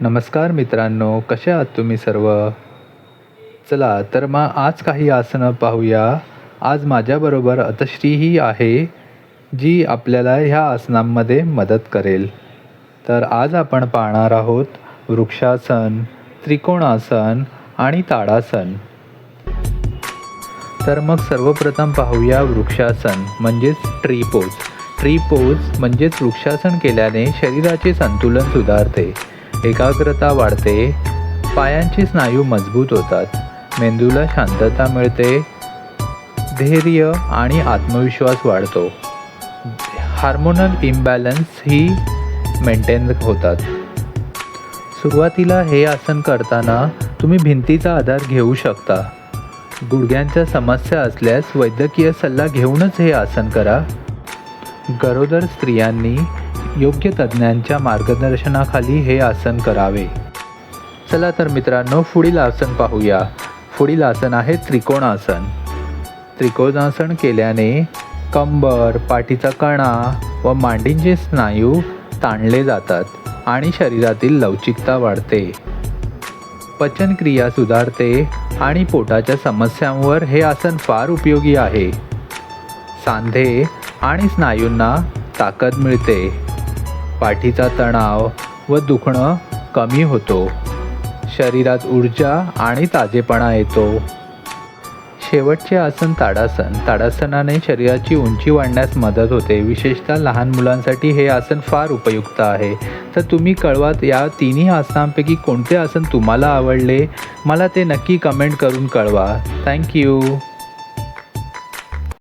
नमस्कार मित्रांनो कसे आहात तुम्ही सर्व? चला तर मग आज काही आसनं पाहूया. आज माझ्याबरोबर अतश्रीही आहे जी आपल्याला ह्या आसनांमध्ये मदत करेल. तर आज आपण पाहणार आहोत वृक्षासन त्रिकोणासन आणि ताडासन. तर मग सर्वप्रथम पाहूया वृक्षासन म्हणजेच ट्री पोज ट्री पोज म्हणजेच वृक्षासन केल्याने शरीराचे संतुलन सुधारते. एकाग्रता वाढते पायांचे स्नायू मजबूत होतात मेंदूला शांतता मिळते धैर्य आणि आत्मविश्वास वाढतो. हार्मोनल इम्बॅलन्स ही मेंटेन होतात. सुरुवातीला हे आसन करताना तुम्ही भिंतीचा आधार घेऊ शकता. गुडघ्यांच्या समस्या असल्यास वैद्यकीय सल्ला घेऊनच हे आसन करा. गरोदर स्त्रियांनी योग्य तज्ज्ञांच्या मार्गदर्शनाखाली हे आसन करावे. चला तर मित्रांनो पुढील आसन पाहूया. पुढील आसन आहे त्रिकोणासन. त्रिकोणासन केल्याने कंबर पाठीचा कणा व मांडींचे स्नायू ताणले जातात आणि शरीरातील लवचिकता वाढते. पचनक्रिया सुधारते आणि पोटाच्या समस्यांवर हे आसन फार उपयोगी आहे. सांधे आणि स्नायूंना ताकद मिळते. पाठीचा तणाव व दुखणं कमी होतो. शरीरात ऊर्जा आणि ताजेपणा येतो. शेवटचे आसन ताडासन. ताडासनाने शरीराची उंची वाढण्यास मदत होते. विशेषतः लहान मुलांसाठी हे आसन फार उपयुक्त आहे. तर तुम्ही कळवात या तिन्ही आसनांपैकी कोणते आसन तुम्हाला आवडले? मला ते नक्की कमेंट करून कळवा. थँक्यू